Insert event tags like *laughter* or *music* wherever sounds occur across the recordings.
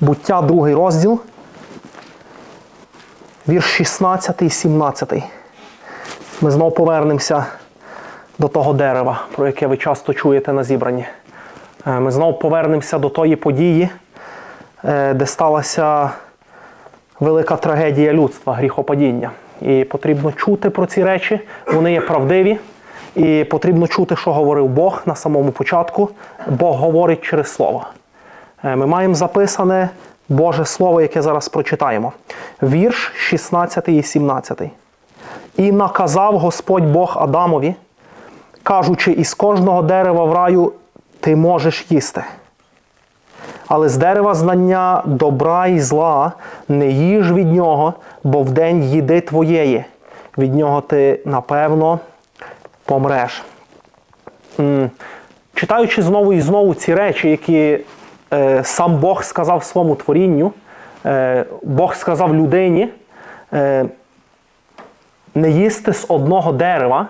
Буття, другий розділ, вірш 16 і 17. Ми знову повернемося до того дерева, про яке ви часто чуєте на зібранні. Е, Ми знову повернемося до тої події, е, де сталася велика трагедія людства, гріхопадіння. І потрібно чути про ці речі, вони є правдиві. І потрібно чути, що говорив Бог на самому початку. Бог говорить через слово. Е, Ми маємо записане Боже Слово, яке зараз прочитаємо. Вірш 16 і 17. І наказав Господь Бог Адамові, кажучи, із кожного дерева в раю ти можеш їсти. Але з дерева знання добра і зла не їж від нього, бо в день їди твоєї. Від нього ти напевно помреш. Читаючи знову і знову ці речі, які сам Бог сказав своєму творінню, е, Бог сказав людині е, не їсти з одного дерева,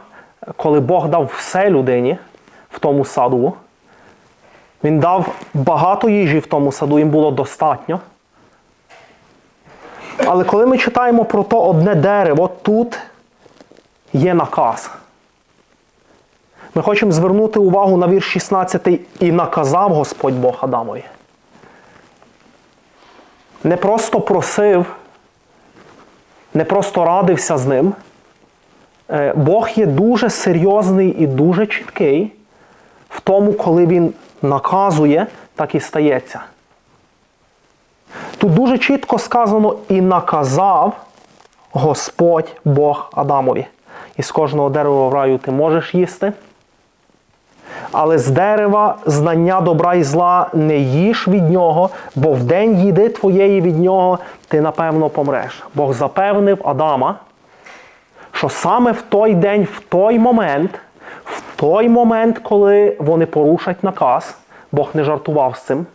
коли Бог дав все людині в тому саду. Він дав багато їжі в тому саду, їм було достатньо. Але коли ми читаємо про то одне дерево, тут є наказ. Ми хочемо звернути увагу на вірш 16 і наказав Господь Бог Адамові. Не просто просив, не просто радився з ним. Е, Бог є дуже серйозний і дуже чіткий в тому, коли він наказує, так і стається. Тут дуже чітко сказано і наказав Господь Бог Адамові. Із кожного дерева в раю ти можеш їсти. Але з дерева знання добра і зла не їж від нього, бо в день їди твоєї від нього, ти напевно помреш. Бог запевнив Адама, що саме в той день, в той момент, в той момент, коли вони порушать наказ, Бог не жартував з цим.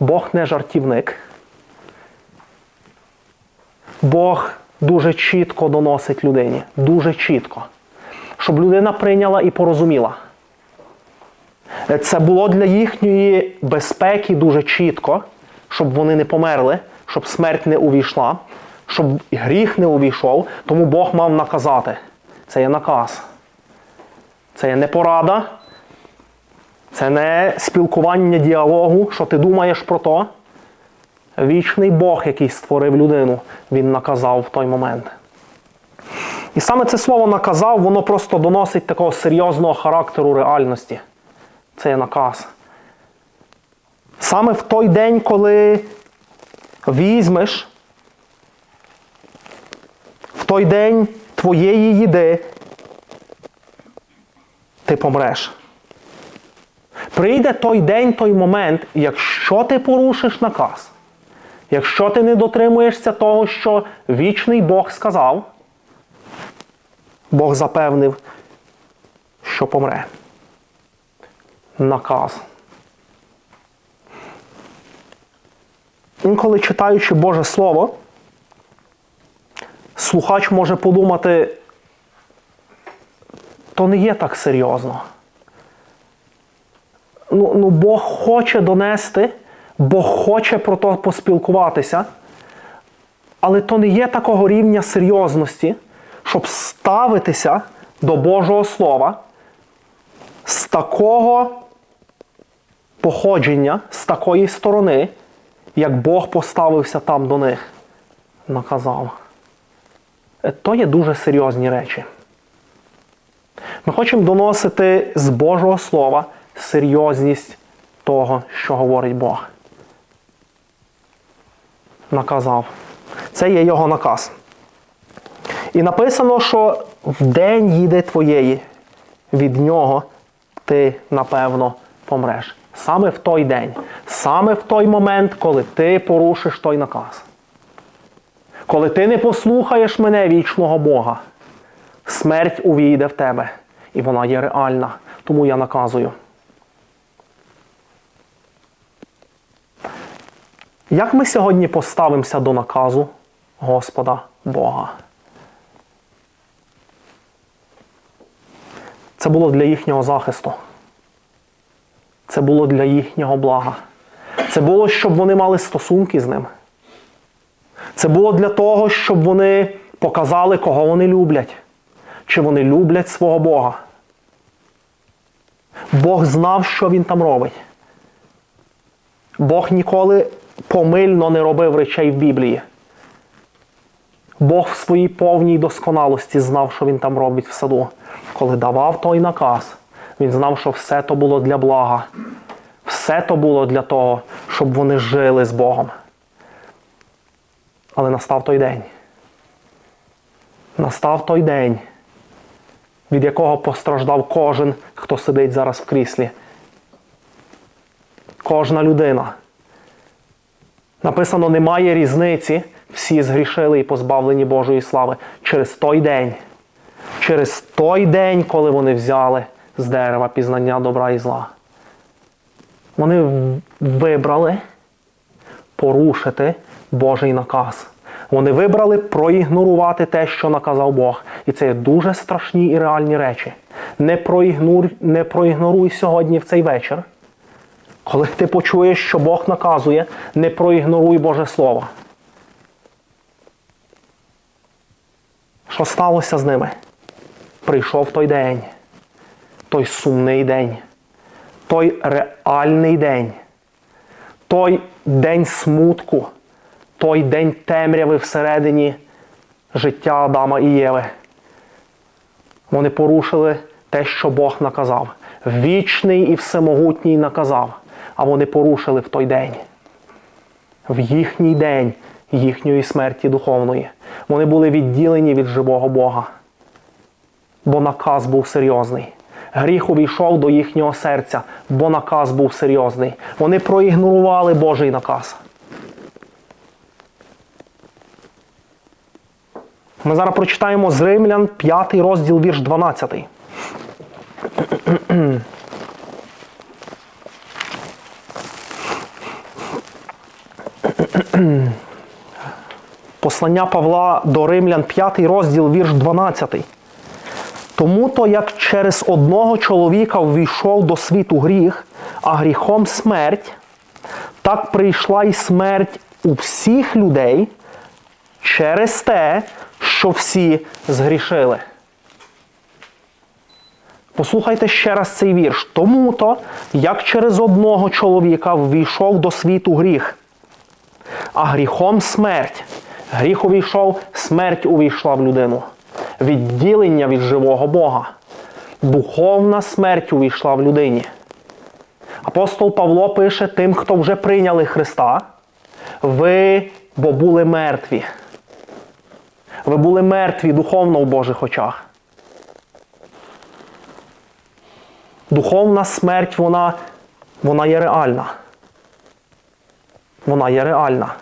Бог не жартівник. Бог дуже чітко доносить людині. Дуже чітко. Щоб людина прийняла і порозуміла. Це було для їхньої безпеки дуже чітко, щоб вони не померли, щоб смерть не увійшла, щоб гріх не увійшов. Тому Бог мав наказати. Це є наказ. Це є не порада, це не спілкування діалогу, що ти думаєш про то. Вічний Бог, який створив людину, він наказав в той момент. І саме це слово наказав, воно просто доносить такого серйозного характеру реальності. Це є наказ. Саме в той день, коли візьмеш, в той день твоєї їди, ти помреш. Прийде той день, той момент, якщо ти порушиш наказ, якщо ти не дотримуєшся того, що вічний Бог сказав, Бог запевнив, що помре. Наказ. Інколи читаючи Боже Слово, слухач може подумати, то не є так серйозно. Ну, ну Бог хоче донести, Бог хоче про то поспілкуватися, але то не є такого рівня серйозності, щоб ставитися до Божого Слова з такого походження, з такої сторони, як Бог поставився там до них, наказав. Е, То є дуже серйозні речі. Ми хочемо доносити з Божого Слова серйозність того, що говорить Бог. Наказав. Це є його наказ. І написано, що в день їде твоєї, від нього ти, напевно, помреш. Саме в той день, саме в той момент, коли ти порушиш той наказ. Коли ти не послухаєш мене вічного Бога, смерть увійде в тебе. І вона є реальна. Тому я наказую. Як ми сьогодні поставимося до наказу Господа Бога? Це було для їхнього захисту. Це було для їхнього блага. Це було, щоб вони мали стосунки з ним. Це було для того, щоб вони показали, кого вони люблять, чи вони люблять свого Бога. Бог знав, що він там робить. Бог ніколи помильно не робив речей в Біблії. Бог в своїй повній досконалості знав, що він там робить в саду. Коли давав той наказ, він знав, що все то було для блага. Все то було для того, щоб вони жили з Богом. Але настав той день. Настав той день, від якого постраждав кожен, хто сидить зараз в кріслі. Кожна людина. Написано, немає різниці, всі згрішили і позбавлені Божої слави через той день. Через той день, коли вони взяли з дерева пізнання добра і зла. Вони вибрали порушити Божий наказ. Вони вибрали проігнорувати те, що наказав Бог. І це є дуже страшні і реальні речі. Не проігнур, не проігноруй сьогодні в цей вечір. Коли ти почуєш, що Бог наказує, не проігноруй Боже Слово. Що сталося з ними? Прийшов той день, той сумний день, той реальний день, той день смутку, той день темряви всередині життя Адама і Єви. Вони порушили те, що Бог наказав. Вічний і всемогутній наказав, а вони порушили в той день. В їхній день їхньої смерті духовної. Вони були відділені від живого Бога. Бо наказ був серйозний. Гріх увійшов до їхнього серця, бо наказ був серйозний. Вони проігнорували Божий наказ. Ми зараз прочитаємо з Римлян 5 розділ, вірш 12. Послання Павла до Римлян 5 розділ, вірш 12. Тому то, як через одного чоловіка ввійшов до світу гріх, а гріхом смерть, так прийшла й смерть у всіх людей через те, що всі згрішили. Послухайте ще раз цей вірш. Тому то, як через одного чоловіка ввійшов до світу гріх, а гріхом смерть. Гріх увійшов, смерть увійшла в людину. Відділення від живого Бога. Духовна смерть увійшла в людині. Апостол Павло пише тим, хто вже прийняли Христа. Ви бо були мертві. Ви були мертві духовно в Божих очах. Духовна смерть, вона, вона є реальна. Вона є реальна.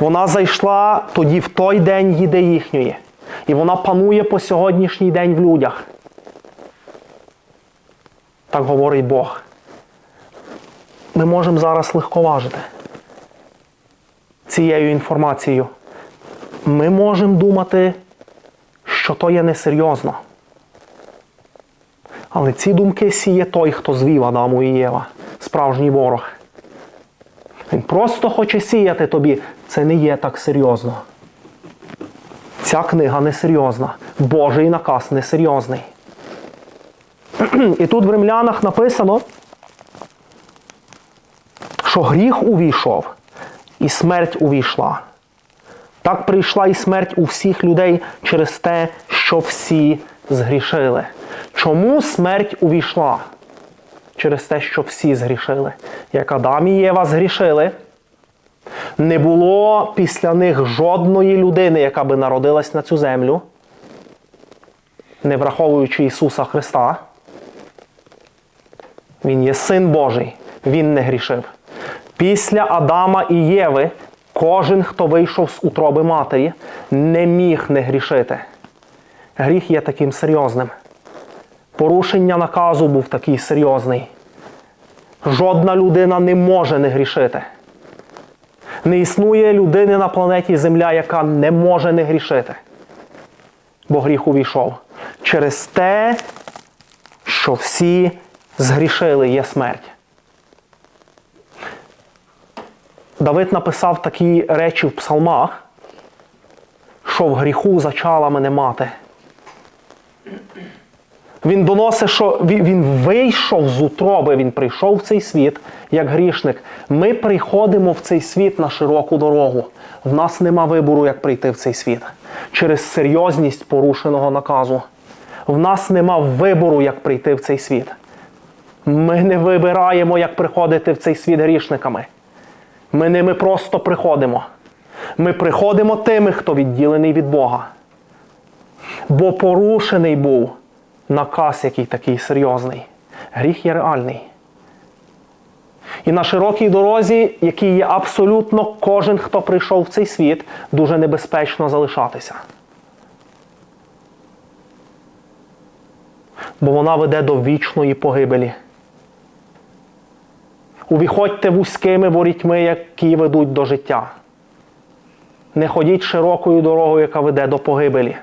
Вона зайшла тоді в той день їде їхньої. І вона панує по сьогоднішній день в людях. Так говорить Бог. Ми можемо зараз легковажити цією інформацією. Ми можемо думати, що то є несерйозно. Але ці думки сіє той, хто звів Адаму і Єва, справжній ворог. Він просто хоче сіяти тобі. Це не є так серйозно. Ця книга несерйозна. Божий наказ несерйозний. *clears throat* І тут в римлянах написано, що гріх увійшов, і смерть увійшла. Так прийшла і смерть у всіх людей через те, що всі згрішили. Чому смерть увійшла? Через те, що всі згрішили. Як Адам і Єва згрішили, не було після них жодної людини, яка би народилась на цю землю, не враховуючи Ісуса Христа. Він є Син Божий, Він не грішив. Після Адама і Єви кожен, хто вийшов з утроби матері, не міг не грішити. Гріх є таким серйозним. Порушення наказу був такий серйозний. Жодна людина не може не грішити. Не існує людини на планеті Земля, яка не може не грішити. Бо гріх увійшов. Через те, що всі згрішили, є смерть. Давид написав такі речі в псалмах, що в гріху зачала мене мати. Він доносить, що він вийшов з утроби, він прийшов в цей світ як грішник. Ми приходимо в цей світ на широку дорогу. В нас нема вибору, як прийти в цей світ через серйозність порушеного наказу. В нас нема вибору, як прийти в цей світ. Ми не вибираємо, як приходити в цей світ грішниками. Ми ними просто приходимо. Ми приходимо тими, хто відділений від Бога. Бо порушений був наказ, який такий серйозний. Гріх є реальний. І на широкій дорозі, якій є абсолютно кожен, хто прийшов в цей світ, дуже небезпечно залишатися. Бо вона веде до вічної погибелі. Увіходьте вузькими ворітьми, які ведуть до життя. Не ходіть широкою дорогою, яка веде до погибелі.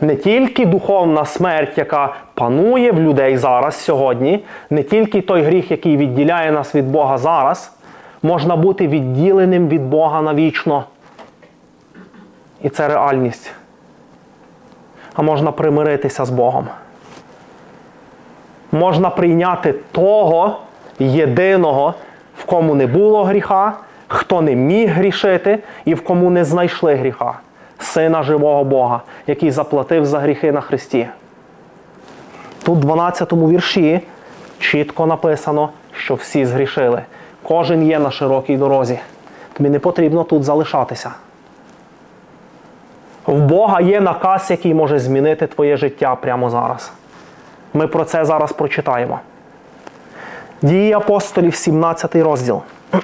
Не тільки духовна смерть, яка панує в людей зараз, сьогодні, не тільки той гріх, який відділяє нас від Бога зараз, можна бути відділеним від Бога навічно. І це реальність. А можна примиритися з Богом. Можна прийняти того єдиного, в кому не було гріха, хто не міг грішити і в кому не знайшли гріха. Сина живого Бога, який заплатив за гріхи на Христі. Тут, в 12 вірші, чітко написано, що всі згрішили. Кожен є на широкій дорозі. Тобі не потрібно тут залишатися. В Бога є наказ, який може змінити твоє життя прямо зараз. Ми про це зараз прочитаємо. Дії апостолів, 17 розділ.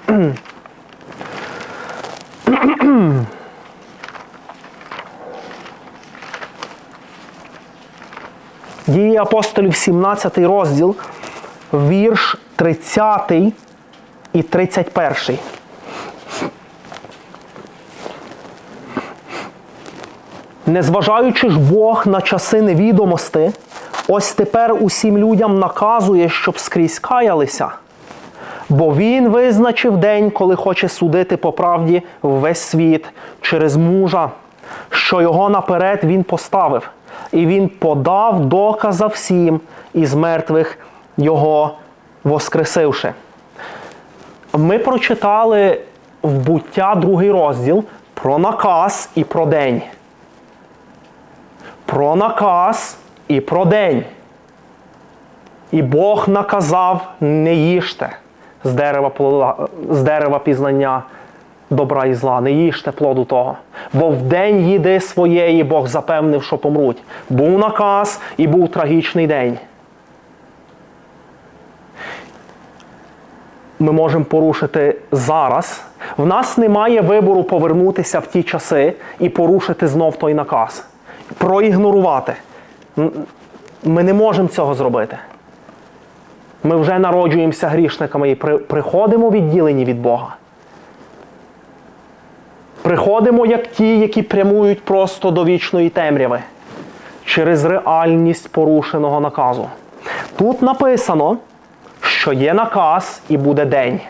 *clears throat* Дії апостолів, 17 розділ, вірш 30 і 31. Незважаючи ж Бог на часи невідомости, ось тепер усім людям наказує, щоб скрізь каялися. Бо він визначив день, коли хоче судити по правді весь світ через мужа, що його наперед він поставив, і він подав доказа всім із мертвих його воскресивши. Ми прочитали в буття другий розділ про наказ і про день. Про наказ і про день. І Бог наказав не їжте з дерева, з дерева пізнання добра і зла, не їжте плоду того. Бо в день їди своєї Бог запевнив, що помруть. Був наказ і був трагічний день. Ми можемо порушити зараз. В нас немає вибору повернутися в ті часи і порушити знов той наказ. Проігнорувати. Ми не можемо цього зробити. Ми вже народжуємося грішниками і при- приходимо відділені від Бога. Приходимо як ті, які прямують просто до вічної темряви через реальність порушеного наказу. Тут написано, що є наказ і буде день.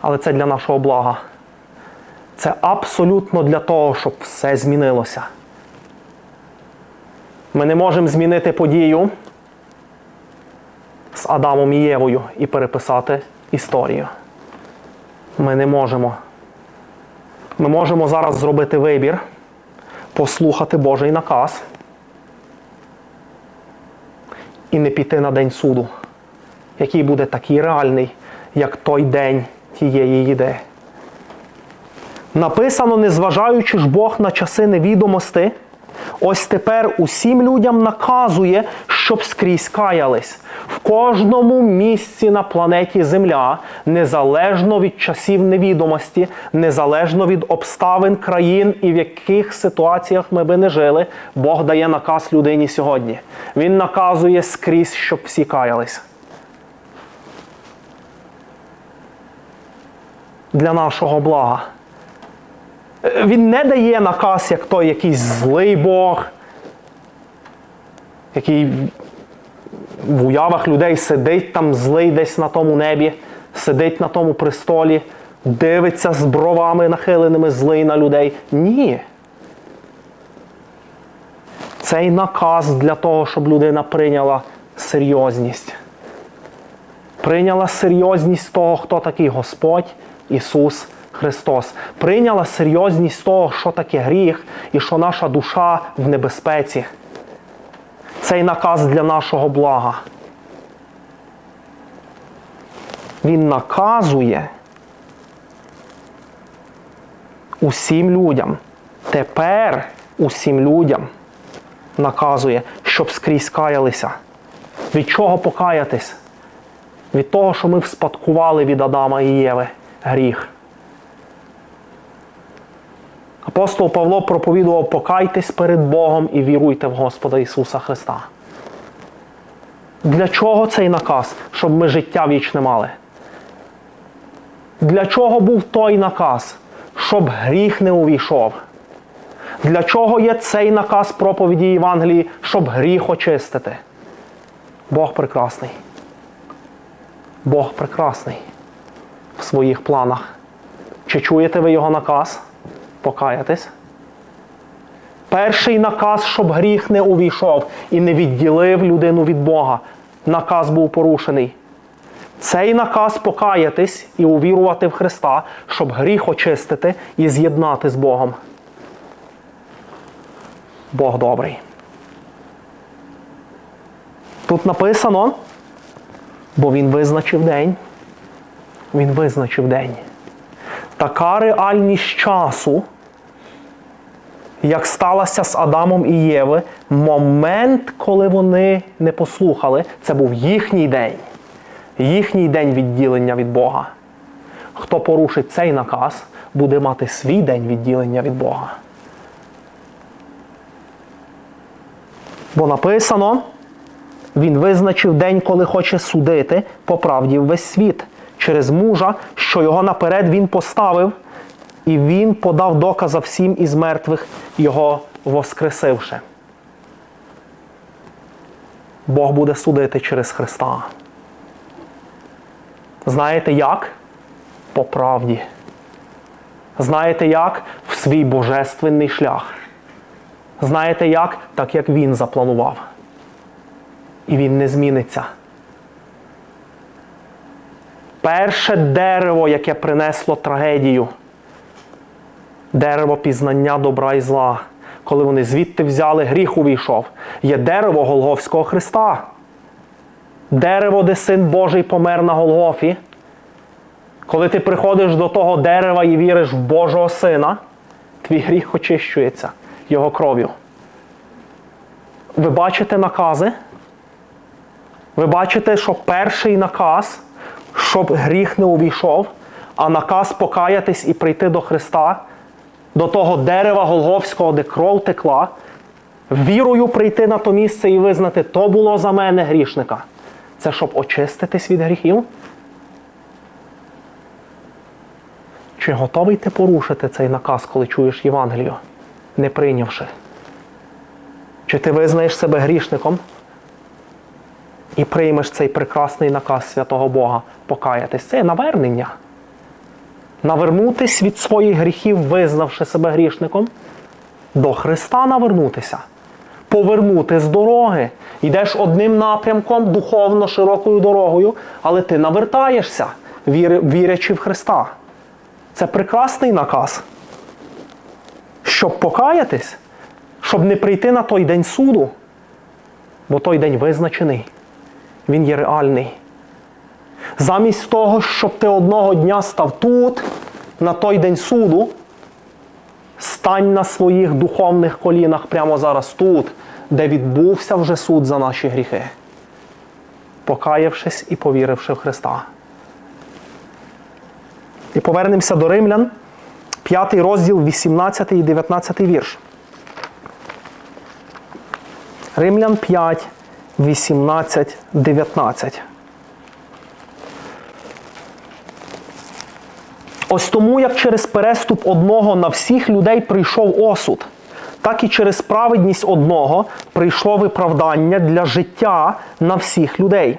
Але це для нашого блага. Це абсолютно для того, щоб все змінилося. Ми не можемо змінити подію з Адамом і Євою і переписати історію. Ми не можемо. Ми можемо зараз зробити вибір, послухати Божий наказ і не піти на день суду, який буде такий реальний, як той день тієї їди. Написано, незважаючи ж Бог на часи невідомости, ось тепер усім людям наказує, щоб скрізь каялись. В кожному місці на планеті Земля, незалежно від часів невідомості, незалежно від обставин країн і в яких ситуаціях ми би не жили, Бог дає наказ людині сьогодні. Він наказує скрізь, щоб всі каялись. Для нашого блага. Він не дає наказ, як той якийсь злий Бог, який в уявах людей сидить там злий десь на тому небі, сидить на тому престолі, дивиться з бровами нахиленими злий на людей. Ні. Цей наказ для того, щоб людина прийняла серйозність. Прийняла серйозність того, хто такий Господь Ісус Христос. Прийняла серйозність того, що таке гріх і що наша душа в небезпеці. Цей наказ для нашого блага. Він наказує усім людям. Тепер усім людям наказує, щоб скрізь каялися. Від чого покаятись? Від того, що ми вспадкували від Адама і Єви гріх. Апостол Павло проповідував покайтесь перед Богом і віруйте в Господа Ісуса Христа. Для чого цей наказ? Щоб ми життя вічне мали. Для чого був той наказ? Щоб гріх не увійшов. Для чого є цей наказ проповіді Євангелії, щоб гріх очистити? Бог прекрасний. Бог прекрасний в своїх планах. Чи чуєте ви його наказ? Покаятись? Перший наказ, щоб гріх не увійшов і не відділив людину від Бога. Наказ був порушений. Цей наказ покаятись і увірувати в Христа, щоб гріх очистити і з'єднати з Богом. Бог добрий. Тут написано, бо Він визначив день. Він визначив день. Така реальність часу, як сталося з Адамом і Єви, момент, коли вони не послухали, це був їхній день. Їхній день відділення від Бога. Хто порушить цей наказ, буде мати свій день відділення від Бога. Бо написано, він визначив день, коли хоче судити по правді весь світ через мужа, що його наперед він поставив, і він подав доказа всім із мертвих, його воскресивши. Бог буде судити через Христа. Знаєте як? По правді. Знаєте як? В свій божественний шлях. Знаєте як? Так як він запланував. І він не зміниться. Перше дерево, яке принесло трагедію, дерево пізнання добра і зла, коли вони звідти взяли, гріх увійшов, є дерево Голговського Христа. Дерево, де син Божий помер на Голгофі. Коли ти приходиш до того дерева і віриш в Божого Сина, твій гріх очищується Його кров'ю. Ви бачите накази? Ви бачите, що перший наказ, щоб гріх не увійшов, а наказ покаятись і прийти до Христа, до того дерева Голговського, де кров текла, вірою прийти на то місце і визнати, то було за мене грішника. Це щоб очиститись від гріхів? Чи готовий ти порушити цей наказ, коли чуєш Євангелію, не прийнявши? Чи ти визнаєш себе грішником і приймеш цей прекрасний наказ святого Бога покаятись? Це навернення. Навернутись від своїх гріхів, визнавши себе грішником, до Христа навернутися, повернути з дороги. Йдеш одним напрямком, духовно широкою дорогою, але ти навертаєшся, вірячи в Христа. Це прекрасний наказ. Щоб покаятись, щоб не прийти на той день суду, бо той день визначений, він є реальний. Замість того, щоб ти одного дня став тут, на той день суду, стань на своїх духовних колінах прямо зараз тут, де відбувся вже суд за наші гріхи, покаявшись і повіривши в Христа. І повернемося до римлян, 5 розділ, 18 і 19 вірш. Римлян 5, 18, 19. Ось тому, як через переступ одного на всіх людей прийшов осуд, так і через праведність одного прийшло виправдання для життя на всіх людей.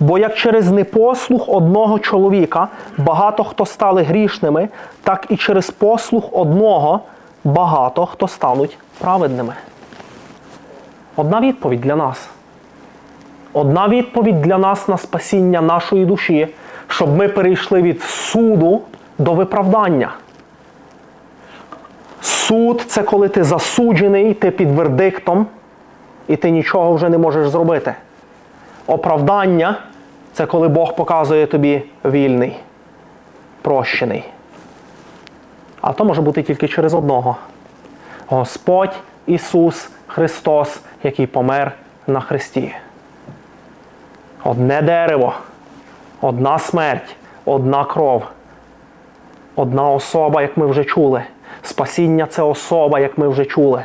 Бо як через непослух одного чоловіка багато хто стали грішними, так і через послух одного багато хто стануть праведними. Одна відповідь для нас. Одна відповідь для нас на спасіння нашої душі, щоб ми перейшли від суду до виправдання. Суд це коли ти засуджений, ти під вердиктом, і ти нічого вже не можеш зробити. Оправдання це коли Бог показує тобі вільний, прощений. А то може бути тільки через одного. Господь Ісус Христос, який помер на Христі. Одне дерево, одна смерть, одна кров, одна особа, як ми вже чули. Спасіння це особа, як ми вже чули.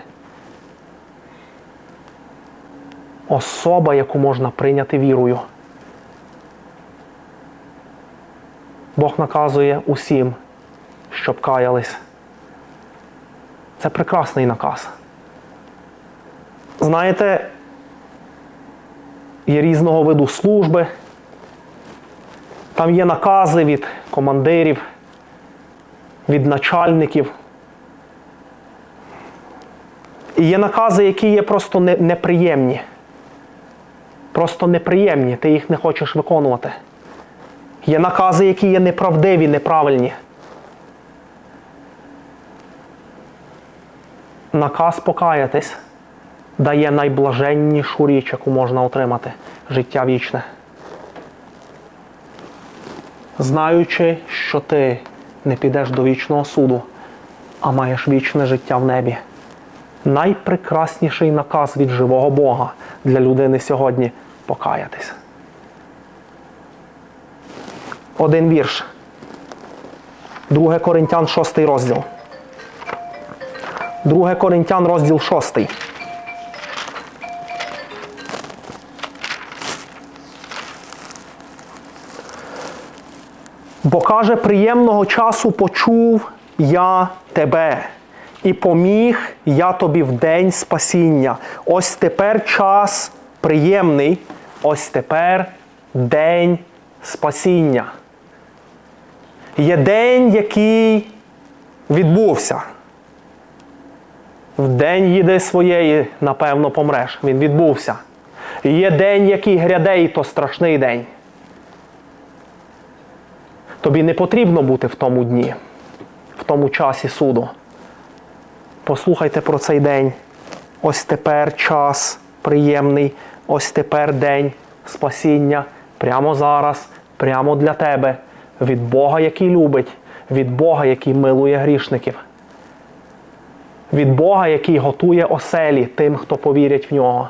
Особа, яку можна прийняти вірою. Бог наказує усім, щоб каялись. Це прекрасний наказ. Знаєте, є різного виду служби. Там є накази від командирів, від начальників. І є накази, які є просто неприємні. Просто неприємні, ти їх не хочеш виконувати. Є накази, які є неправдиві, неправильні. Наказ покаятись дає найблаженнішу річ, яку можна отримати життя вічне. Знаючи, що ти не підеш до вічного суду, а маєш вічне життя в небі. Найпрекрасніший наказ від живого Бога для людини сьогодні покаятись. Один вірш. 2 Коринтян 6 розділ. 2 Коринтян розділ 6. Бо каже, приємного часу почув я тебе, і поміг я тобі в день спасіння. Ось тепер час приємний, ось тепер день спасіння. Є день, який відбувся. В день їди своєї, напевно, помреш. Він відбувся. Є день, який гряде, і то страшний день. Тобі не потрібно бути в тому дні, в тому часі суду. Послухайте про цей день. Ось тепер час приємний, ось тепер день спасіння прямо зараз, прямо для тебе, від Бога, який любить, від Бога, який милує грішників, від Бога, який готує оселі тим, хто повірять в нього.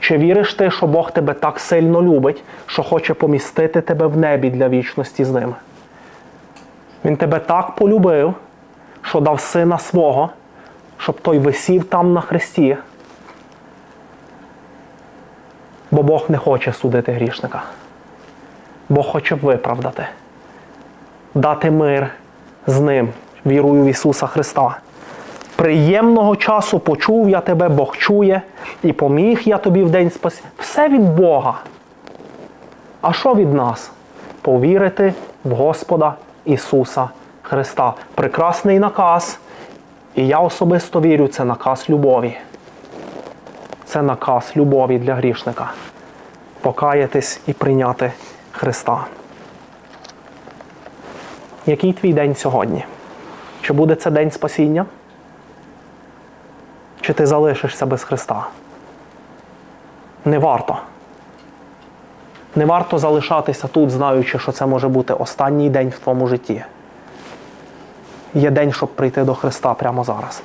Чи віриш ти, що Бог тебе так сильно любить, що хоче помістити тебе в небі для вічності з ним? Він тебе так полюбив, що дав сина свого, щоб той висів там на хресті. Бо Бог не хоче судити грішника. Бог хоче виправдати, дати мир з ним, вірую в Ісуса Христа. Приємного часу почув я тебе, Бог чує, і поміг я тобі в день спасіння. Все від Бога. А що від нас? Повірити в Господа Ісуса Христа. Прекрасний наказ. І я особисто вірю, це наказ любові. Це наказ любові для грішника. Покаятись і прийняти Христа. Який твій день сьогодні? Чи буде це день спасіння? Чи ти залишишся без Христа? Не варто. Не варто залишатися тут, знаючи, що це може бути останній день в твоєму житті. Є день, щоб прийти до Христа прямо зараз.